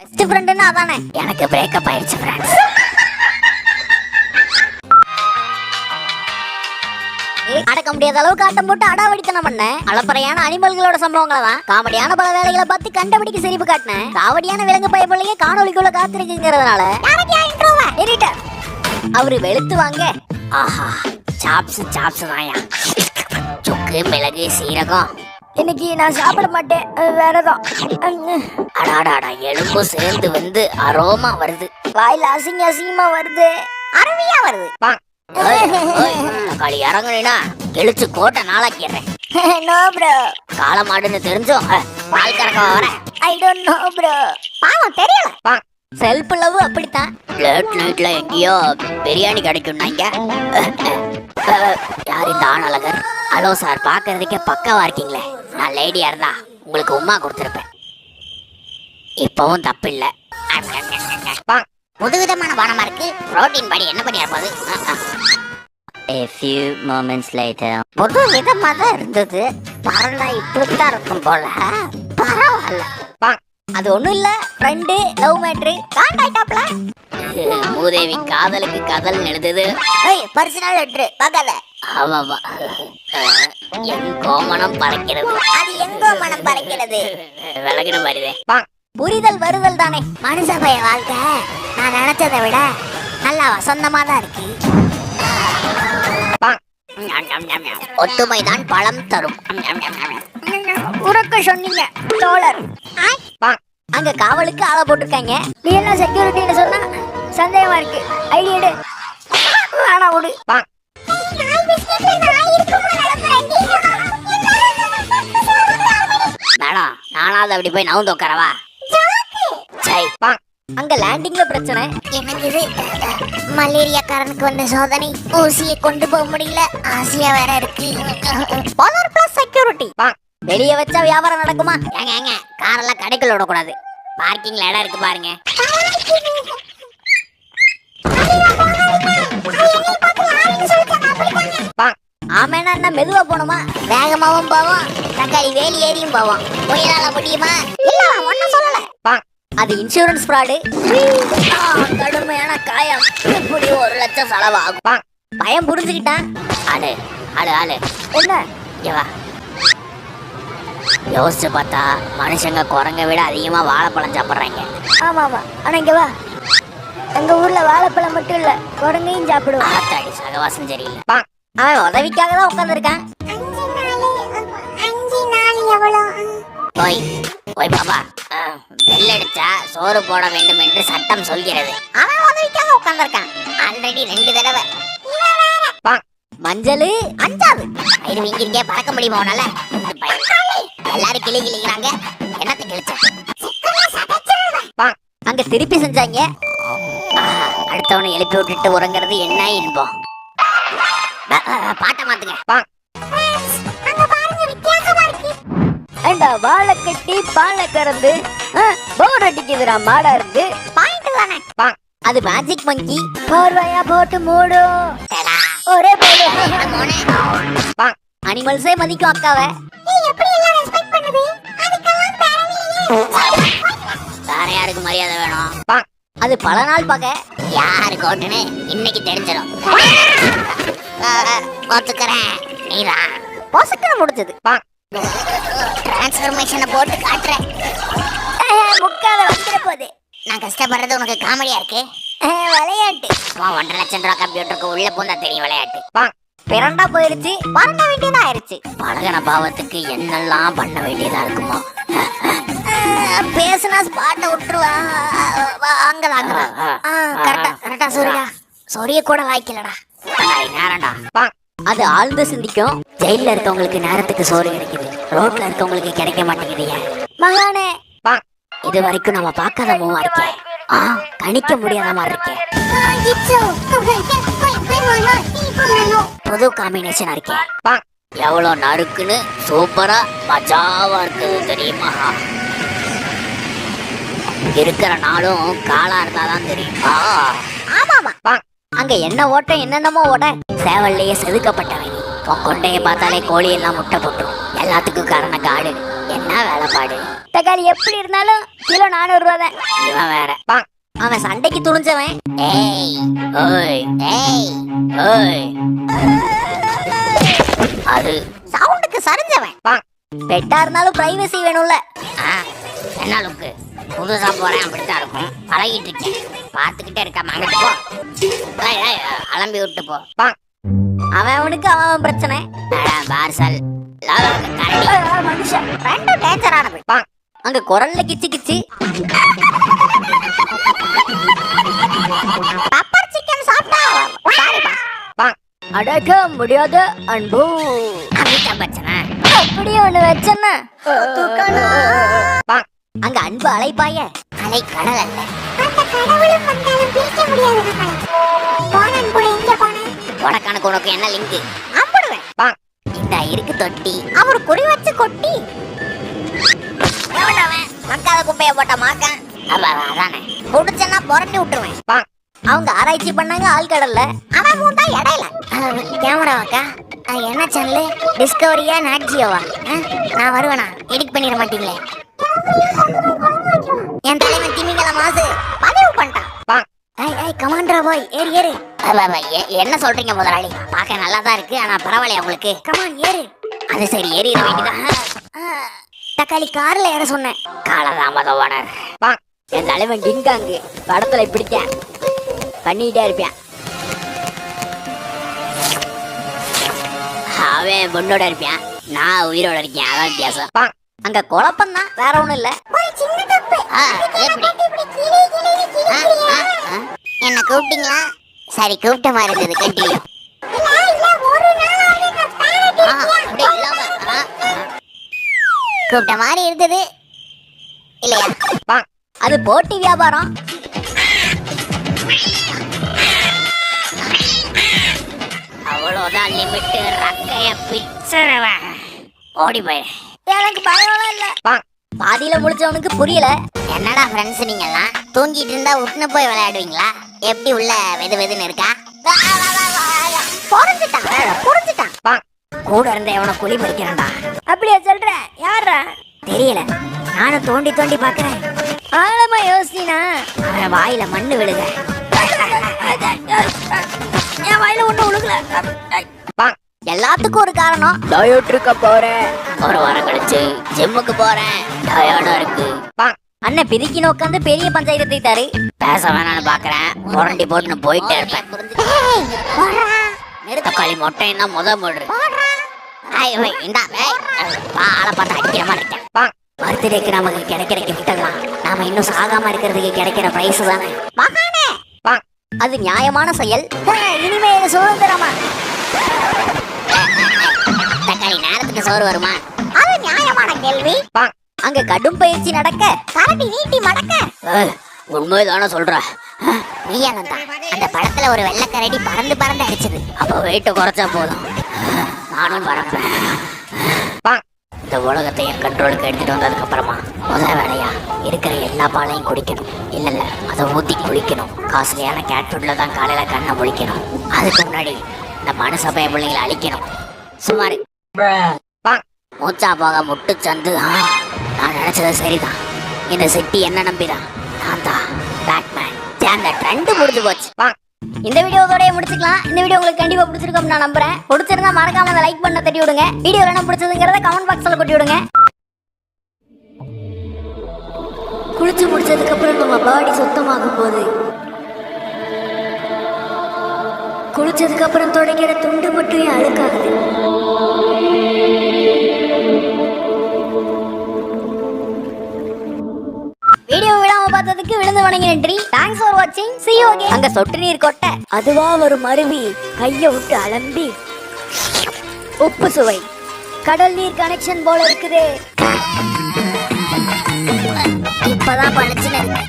Best ஃப்ரெண்டுன்னா அதானே எனக்கு breakup ஆயிடுச்சு ஃப்ரெண்ட்ஸ் அடக்க முடியாத அளவுக்கு ஆட்டம் போட்டு அடாவடித்தனம் பண்ணேன் அளப்பறையான அனிமல்களோட சம்பவங்களை தான் காமெடியான பல வேலைகளை பார்த்து கண்டபடிக்கு சிரிப்பு காட்டினேன். காவடியான விலங்கு பயப்பிள்ளையே காணொலிக்குள்ள காத்திருக்குங்கிறதுனால. அவரு வெளுத்து வாங்க. ஆஹா சாப்ஸ் சாப்ஸ் தாயா சுக்கு மிளகு சீரகம். இன்னைக்கு நான் சாப்பிட மாட்டேன். வேறதான். அடாடாடா எலும்பு சேர்ந்து வந்து அரோமா வருது. வாயில அசிங்க அசிங்கமா வருது. அருமையா வருது. தக்காளி இறங்குனா கிழிச்சு கோட்டை நாளாக்கிறேன் நோ ப்ரோ காலமாடுன்னு தெரிஞ்சும் பால் கறக்க வரேன். ஐ டோன்ட் நோ ப்ரோ பாவம் தெரியல. செல்ஃப் லவ் அப்படித்தான். லேட் நைட்ல எங்கேயோ பிரியாணி கிடைக்கும்னாங்க யார் இந்த ஆணழகர் ஹலோ சார் பார்க்கறதுக்கே பக்காவா இருக்கீங்களே? நான் லேடியா இருந்தா உங்களுக்கு உமா கொடுத்துருப்பேன். இப்பவும் தப்பு இல்ல புதுவிதமான பானமா இருக்கு. புரோட்டீன் படி என்ன பண்ணி இருப்பது A few moments later. புது விதமா தான் இருந்தது. பரண்டா இப்படித்தான் இருக்கும் போல. பரவாயில்ல. அது ஒண்ணும் இல்ல. ஃப்ரெண்டு லவ் மேட்ரு காண்டாக்டாப்ல மூதேவி காதலுக்கு காதல் எழுதுது ஏய் பர்சனல் லெட்டர் பார்க்காத. ஆமாமா என் கோமணம் பறக்கிறது. அது எங்கோ மனம் பறக்கிறது. விலகின மாதிரிதே புரிதல் வருதல் தானே. மனுஷ பைய வாழ்க்கை. நான் நினைச்சதை விட நல்லா வசந்தமா தான் இருக்கு ஒத்துமைதான் பழம் தரும். உறக்க சொன்னீங்க தோழர். அங்க காவலுக்கு ஆளை போட்டிருக்காங்க. நீ என்ன செக்யூரிட்டின்னு சொன்னா சந்தேகமா இருக்கு. ஐடி எடு. வேணா விடு மேடம் நானாவது அப்படி போய் நவுந்து உட்காரவா? அங்க லேண்டிங்ல பிரச்சனை. எனக்கு இது? மலேரியாக்காரனுக்கு வந்த சோதனை. ஊசியை கொண்டு போக முடியல. ஆசையா வேற இருக்கு. பவர் பிளஸ் செக்யூரிட்டி வெளிய வச்சா வியாபாரம் நடக்குமா? ஏங்க ஏங்க காரெல்லாம் கடைக்குள்ள விடக்கூடாது. பார்க்கிங்ல இடம் இருக்கு பாருங்க. ஆமேனா என்ன மெதுவா போகணுமா? வேகமாவும் போவோம். தக்காளி வேலி ஏறியும் போவோம். முயலால முடியுமா? இல்ல ஒன்னும் சொல்லல. அது இன்சூரன்ஸ் ஃப்ராடு கடுமையான காயம். இப்படி ஒரு லட்சம் செலவாகும்? பயம் புரிஞ்சுக்கிட்டான் ஆளு ஆளு ஆளு. என்ன? இங்க வா. யோசிச்சு பார்த்தா மனுஷங்க குரங்க விட அதிகமா வாழைப்பழம் சாப்பிடுறாங்க. ஆமா ஆமா. ஆனா இங்க வா. எங்க ஊர்ல வாழைப்பழம் மட்டும் இல்ல குரங்கையும் சாப்பிடுவோம் சகவாசம் சரியில்லை. அவன் உதவிக்காக தான் உட்கார்ந்து இருக்கான் ஓய் ஓய் பாபா வெள்ளடிச்சா அடிச்சா சோறு போட வேண்டும் என்று சட்டம் சொல்கிறது. அவன் உதவிக்காக உட்கார்ந்திருக்கான். ஆல்ரெடி ரெண்டு தடவை. மஞ்சள் அஞ்சாது இது இங்கே பறக்க முடியுமா உன்னால? எல்லாரும் கிளி கிளிக்கிறாங்க. என்னத்தை கிழிச்ச? அங்க திருப்பி செஞ்சாங்க. அடுத்தவனை எழுப்பி விட்டுட்டு உறங்குறது என்ன இன்பம்? பாட்டை மாத்துங்க. ஏண்டா வாழை கட்டி பாலை கறந்து போர் அடிக்குதுடா மாடா இருந்து. பாயிண்ட் தானே. அது மேஜிக் மங்கி போர்வையா போட்டு மூடும் ஒரே போடு. அனிமல்ஸே மதிக்கும் அக்காவை. வேற யாருக்கு மரியாதை வேணும்? அது பல நாள் பகை யாருக்கு ஓட்டுன்னு இன்னைக்கு தெரிஞ்சிடும் ஒத்துக்கிறேன் நீதான் பொசுக்குன்னு முடிஞ்சது. டிரான்ஸ்ஃபர்மேஷனை போட்டு காட்டுறேன். முக்கால வந்துட போகுது நான் கஷ்டப்படுறது உனக்கு காமெடியா இருக்கு? விளையாட்டு. ஒன்றரை லட்சம் ரூபா கம்ப்யூட்டருக்கு உள்ள பூந்தா தெரியும் விளையாட்டு. பிறண்டா போயிருச்சு பறக்க வேண்டியதா ஆயிருச்சு. பழகின பாவத்துக்கு என்னெல்லாம் பண்ண வேண்டியதா இருக்குமோ? பேசுனா ஸ்பாட்டை விட்டுருவா. அங்கதான் கரெக்டா கரெக்டா சூரியா சொரிய கூட வாய்க்கலடா. நேரம்டா. அது ஆழ்ந்து சிந்திக்கும். ஜெயில இருக்கவங்களுக்கு நேரத்துக்கு சோறு கிடைக்குது. ரோட்ல இருக்கவங்களுக்கு கிடைக்க மாட்டேங்குது மகானே. இது வரைக்கும் நம்ம பார்க்காத மூவா இருக்கேன் ஆ கணிக்க முடியாத மாதிரி இருக்கேன் புது காம்பினேஷனா இருக்கேன் எவ்வளவு நறுக்குன்னு சூப்பரா மஜாவா இருக்குது தெரியுமா? இருக்கிற நாளும் காலா இருந்தாதான் தெரியுமா. ஆமாமா. அங்க என்ன ஓட்டம் என்னென்னமோ ஓட சேவல்லையே செதுக்கப்பட்டவன் உன் கொண்டைய பார்த்தாலே கோழி எல்லாம் முட்டை போட்டுரும். எல்லாத்துக்கும் காரணம் காடு. என்ன வேலைப்பாடு? தக்காளி எப்படி இருந்தாலும் கிலோ நானூறு ரூபா தான். இவன் வேற. அவன் சண்டைக்கு துணிஞ்சவன். ஏய் ஓய் ஏய் ஓய். அது சவுண்டுக்கு சரிஞ்சவன். பெட்டா இருந்தாலும் பிரைவசி வேணும்ல. என்ன லுக்கு புதுசா போறேன் அப்படித்தான் இருக்கும். பழகிட்டு இருக்கேன். பார்த்துக்கிட்டே இருக்காம அங்கிட்டு போ. அலம்பி விட்டு போ. அவன் அவனுக்கு அவன் பிரச்சனை. பார்சல். மனுஷன். ரெண்டும் டேஞ்சரானது அங்க குரல்ல கிச்சு கிச்சு. பெப்பர் சிக்கன் சாப்பிட்டா? அடக்க முடியாத அன்பு. அமிதாப் பச்சனா அப்படியே ஒண்ணு வச்சேன்னா? அங்க அன்பு அலைப்பாய. அலை கடல் அல்ல. உனக்கான உனக்கு என்ன லிங்க்? அம்படுவேன். இந்த இருக்கு தொட்டி. அவர் குறி வச்சு கொட்டி? மக்காத குப்பைய போட்ட மாக்கான் அதானே. புடிச்சனா புரட்டி விட்டுருவேன். அவங்க ஆராய்ச்சி பண்ணாங்க ஆழ்கடல்ல அவன் மூந்தா இடையில கேமராவாக்கா என்ன சேனல் டிஸ்கவரியா நாட்ஜியோவா நான் வருவேனா? எடிட் பண்ணிட மாட்டீங்களே? என் தலைவன் திமிங்கல மாசு. பதிவு பண்ணிட்டான். ஐய் ஐய் கமாண்டரா பாய் ஏறு ஏறு. என்ன சொல்றீங்க முதலாளி? பார்க்க நல்லா தான் இருக்கு ஆனா பரவாயில்லையா உங்களுக்கு? கமான் ஏறு. அது சரி வேண்டியதான் தக்காளி கார்ல ஏற சொன்னேன். காலதாமத ஓனர். என் தலைவன் டிங்காங்கு. படத்துல பிடிச்சேன். பண்ணிட்டே இருப்பேன் அவன் பொண்ணோட இருப்பான் நான் உயிரோட இருக்கேன் அதான் வித்தியாசம். அங்க குழப்பம் தான் வேற ஒண்ணும் இல்ல. ஆ, எப்படி? ஆ, ஆ, ஆ. என்ன கூப்பிட்டீங்களா? சரி கூப்பிட்ட மாதிரி இருந்தது கண்டினியூ கூப்பிட்ட மாதிரி இருந்தது. இல்லையா? அது போட்டி வியாபாரம். அவ்வளவுதான் லிமிட் ரக்கைய பிச்சருவேன். ஓடி போயிரு. எனக்கு பயம் இல்ல. பாதியில முடிச்சவனுக்கு புரியல. என்னடா ஃப்ரெண்ட்ஸ் நீங்கெல்லாம்? தூங்கிட்டு இருந்தா உட்னு போய் விளையாடுவீங்களா? எப்படி உள்ள வெது வெதுன்னு இருக்கா? புரிஞ்சுட்டான் புரிஞ்சுட்டான். கூட இருந்த எவனை குழி பறிக்கிறேன்டா. அப்படியா சொல்ற? யாரா தெரியல. நானும் தோண்டி தோண்டி பாக்குறேன். ஆழமா யோசினா அவன் வாயில மண்ணு விழுக. என் வாயில ஒண்ணு உழுகல. எல்லாத்துக்கும் ஒரு காரணம். டயட் இருக்க போறேன். ஒரு வாரம் கழிச்சு ஜிம்முக்கு போறேன். டயர்டா இருக்கு. அண்ணன் பிரிக்கின உட்காந்து பெரிய பஞ்சாயத்து தீத்தாரு பேச வேணாம்னு பாக்குறேன். முரண்டி போட்டுன்னு போயிட்டே இருப்பேன். தக்காளி மொட்டைன்னா முத போடுற பர்த்டேக்கு நமக்கு கிடைக்கிற கிஃப்டெல்லாம் நாம இன்னும் சாகாம இருக்கிறதுக்கு கிடைக்கிற பிரைஸ் தானே. அது நியாயமான செயல். இனிமே சுதந்திரமா? தக்காளி நேரத்துக்கு சோறு வருமா? அது நியாயமான கேள்வி. அங்க கடும் பயிற்சி நடக்க கரடி நீட்டி மடக்க. உண்மைதானே சொல்ற. நீயானந்தா அந்த படத்துல ஒரு வெள்ளக்கரடி பறந்து பறந்து அடிச்சது. அப்ப வெயிட்ட குறைச்சா போதும். நானும் பறப்பேன் இந்த உலகத்தை என் கண்ட்ரோலுக்கு எடுத்துட்டு வந்ததுக்கு அப்புறமா முதல் வேலையா இருக்கிற எல்லா பாலையும் குடிக்கணும். இல்ல இல்ல அதை ஊத்தி குளிக்கணும். காஸ்ட்லியான கேட் ஃபுட்ல தான் காலையில கண்ணை முழிக்கணும். அதுக்கு முன்னாடி இந்த மனுஷ பய பிள்ளைங்களை அழிக்கணும். சுமார் மூச்சா போக முட்டு சந்து. நான் நினைச்சது சரிதான். இந்த சிட்டி என்ன நம்பிதான் நான் தான். பேட்மேன் அந்த ட்ரெண்ட் முடிஞ்சு போச்சு. இந்த வீடியோ இதோடய முடிச்சுக்கலாம். இந்த வீடியோ உங்களுக்கு கண்டிப்பாக பிடிச்சிருக்கோம் நான் நம்புறேன். பிடிச்சிருந்தா மறக்காம அந்த லைக் பண்ண தட்டி விடுங்க. வீடியோ என்ன பிடிச்சதுங்கிறத கமெண்ட் பாக்ஸில் கொட்டி விடுங்க. குளிச்சு முடிச்சதுக்கப்புறம் நம்ம பாடி சுத்தமாகும் போது குளிச்சதுக்கு அப்புறம் துடைக்கிற துண்டு மட்டும் ஏன் அழுக்காகுது. வீடியோ விழாம பார்த்ததுக்கு விழுந்து வணங்கி நன்றி. தேங்க்ஸ் ஃபார் வாட்சிங் சி யூ அகைன் அங்க சொட்டு நீர் கொட்ட. அதுவா ஒரு மருவி கைய விட்டு அலம்பி. உப்பு சுவை. கடல் நீர் கனெக்ஷன் போல இருக்குதே. இப்பதான் பழச்சுன்னு இருக்கு